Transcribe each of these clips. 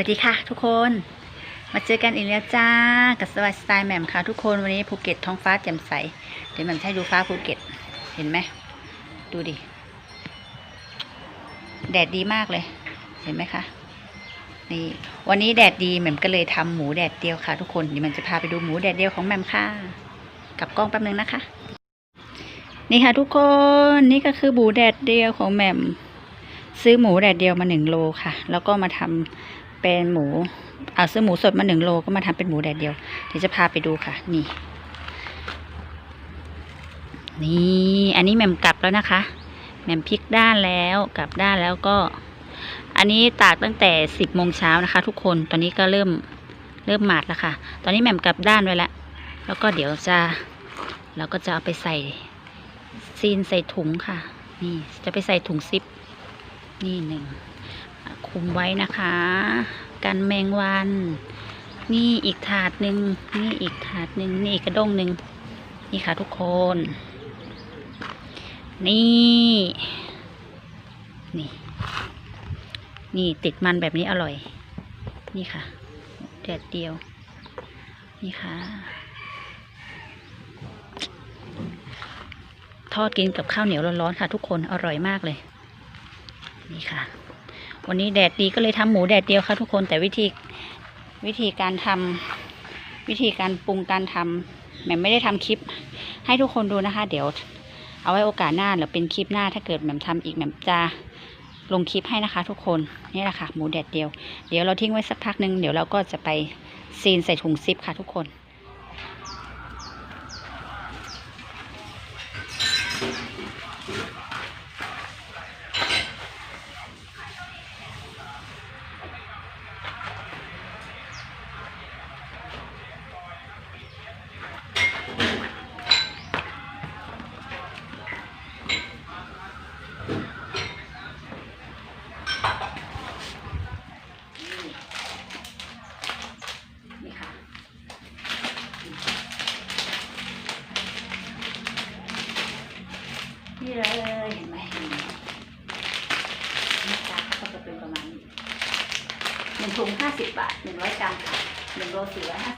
วัสดีค่ะทุกคน มาเจอกันอีกแล้วจ้า กับสวัสดีสไตล์แหม่มค่ะทุกคนวันนี้ภูเก็ตท้องฟ้าแจ่มใส เดี๋ยวแหม่มให้ดูฟ้าภูเก็ต เห็นไหม ดูดิ แดดดีมากเลย เห็นไหมคะ นี่ วันนี้แดดดีแหม่มก็เลยทำหมูแดดเดียวค่ะทุกคนเดี๋ยวมันจะพาไปดูหมูแดดเดียวของแหม่มค่ะ กับกล้องแป๊บนึงนะคะ นี่ค่ะทุกคนนี่ก็คือหมูแดดเดียวของแหม่มซื้อหมูแดดเดียวมาหนึ่งโลค่ะ แล้วก็มาทำ เป็นหมู เอาซื้อหมูสดมาหนึ่งโลก็มาทำเป็นหมูแดดเดียว เดี๋ยวจะพาไปดูค่ะ นี่ นี่ อันนี้แหม่มกลับแล้วนะคะ แหม่มพลิกด้านแล้วกลับด้านแล้วก็ อันนี้ตากตั้งแต่สิบโมงเช้านะคะ ทุกคน ตอนนี้ก็เริ่มเริ่มหมาดแล้วค่ะ ตอนนี้แหม่มกลับด้านไว้แล้ว แล้วก็เดี๋ยวจะเราก็จะเอาไปใส่ซีนใส่ถุงค่ะ นี่จะไปใส่ถุงซิป นี่หนึ่ง คุมไว้นะคะ กันแมงวัน นี่อีกถาดหนึ่งนี่อีกถาดหนึ่งนี่อีกกระด้งหนึ่งนี่ค่ะทุกคน นี่นี่ นี่ติดมันแบบนี้อร่อย นี่ค่ะแดดเดียว นี่ค่ะ ทอดกินกับข้าวเหนียวร้อนๆค่ะทุกคนอร่อยมากเลย นี่ค่ะ วันนี้แดดดีก็เลยทำหมูแดดเดียวค่ะทุกคนแต่วิธีวิธีการทำวิธีการปรุงการทำแหม่มไม่ได้ทำคลิป ให้ทุกคนดูนะคะ เดี๋ยว เอาไว้โอกาสหน้าหรือเป็นคลิปหน้าถ้าเกิดแหม่มทำอีกแหม่มจะลงคลิปให้นะคะ ทุกคนนี่แหละค่ะหมูแดดเดียว เดี๋ยวเราทิ้งไว้สักพักหนึ่งเดี๋ยวเราก็จะไปซีนใส่ถุงซิปค่ะทุกคน นึ่งถุงห้าสิบบาทหนึ่งร้อยกรัมหนึ่งโลสี่ร้อยห้า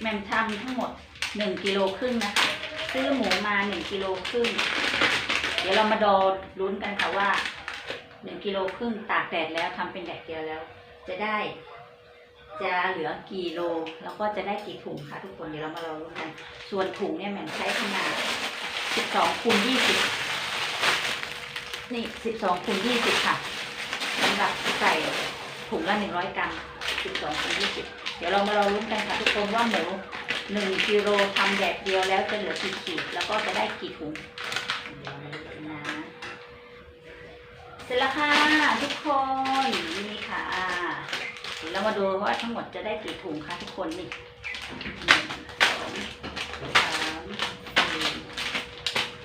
แมมทำทั้งหมดหนึ่งกิโลครึ่งนะคะ ซื้อหมูมาหนึ่งกิโลครึ่ง เดี๋ยวเรามาดอลุ้นกันค่ะว่าหนึ่งกิโลครึ่งตากแดดแล้วทำเป็นแดดเดียวแล้ว จะได้ จะเหลือกี่โล แล้วก็จะได้กี่ถุงค่ะทุกคนเดี๋ยวเรามารอรุ้นกันส่วนถุงเนี่ยแหม่มใช้ขนาด12คูณ20นี่12คูณ20ค่ะสำหรับใส่ ถุงละ100กรัม12 20เดี๋ยวเรามารอรุ้นกันค่ะทุกคนว่าหมู1กิโลทำแดดเดียวแล้วจะเหลือกี่ขีดแล้วก็จะได้กี่ถุงนนะเสร็จแล้วค่ะทุกคนนี่ค่ะเดี๋ยวเรามาดูว่าทั้งหมดจะได้กี่ถุงคะทุกคนนี่หนึ่งสองสามสี่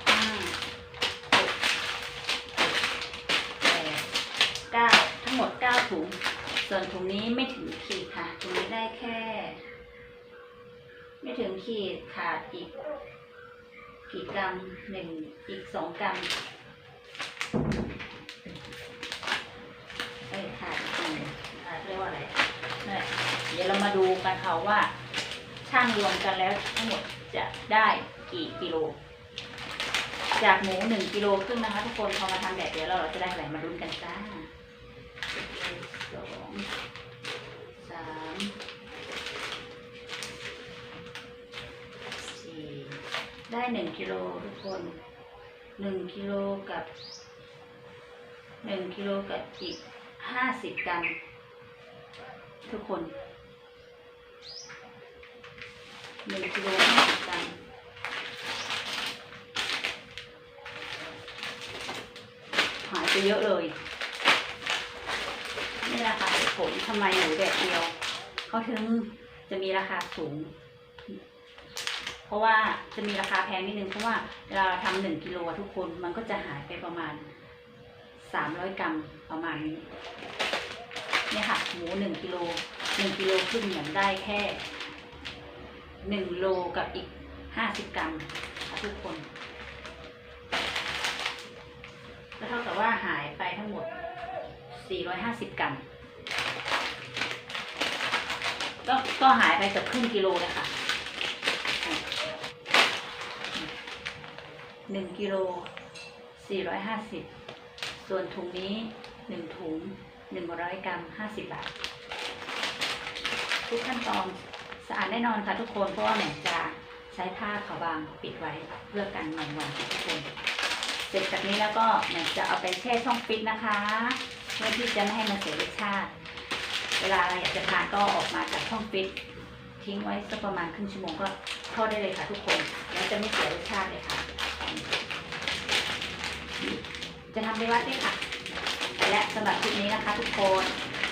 ห้าหกเจ็ดแปดเก้าทั้งหมดเก้าถุง ส่ วนถุงนี้ไม่ถึงขีดค่ะถุงนี้ได้แค่ ไม่ถึงขีดขาดอีกกี่กรัมหนึ่งอีกสองกรัมเอ้ยขาดอีกหนึ่งขาดเรียกว่าอะไรนั่เดี๋ยวเรามาดูกันค่ะว่าช่างรวมกันแล้วทั้งหมดจะได้กี่กิโล จากหมูหนึ่งกิโลครึ่งนะคะทุกคนพอมาทำแบบเดียวแล้วเราจะได้อะไรมาลุ้นกันจ้า สองสามสี่ได้หนึ่งกิโลทุกคนหนึ่งกิโลกับหนึ่งกิโลกับอีกห้าสิบกรัมทุกคนหนึ่งกิโลห้าสิบกรัมหายไปเยอะเลย นี่แหละค่ะเหตุผลทำไมหมูแดดเดียวเขาถึงจะมีราคาสูง เพราะว่าจะมีราคาแพงนิดนึงเพราะว่าเวลาเราทำหนึ่งกิโลทุกคนมันก็จะหายไปประมาณสามร้อยกรัมประมาณนี้เนี่ยค่ะหมูหนึ่งกิโลหนึ่งกิโลครึ่งเหมือนได้แค่หนึ่งโลกับอีกห้าสิบกรัมค่ะทุกคนก็เท่ากับว่าหายไปทั้งหมด 450 กรัม ก็หายไปเกือบครึ่งกิโลเลยค่ะหนึ่งกิโลสี่ร้อยห้าสิบส่วนถุงนี้หนึ่งถุงหนึ่งร้อยกรัมห้าสิบบาท ทุกขั้นตอนสะอาดแน่นอนค่ะทุกคน เพราะว่าแหม่จะใช้ผ้าขาวบางปิดไว้เพื่อกันแมลงวันทุกคน เสร็จจากนี้แล้วก็แหม่จะเอาไปแช่ช่องฟิตนะคะ เพื่อที่จะไม่ให้มันเสียรสชาติ เวลาเราอยากจะทานก็ออกมาจากช่องฟิตทิ้งไว้สักประมาณครึ่งชั่วโมงก็ทอดได้เลยค่ะทุกคน แล้วจะไม่เสียรสชาติเลยค่ะ จะทำในวัดด้วยค่ะ และสำหรับคลิปนี้นะคะ ทุกคน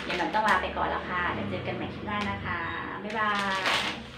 เดี๋ยวหนูต้องลาไปก่อนแล้วค่ะ เดี๋ยวเจอกันใหม่คลิปหน้านะคะ บ๊ายบาย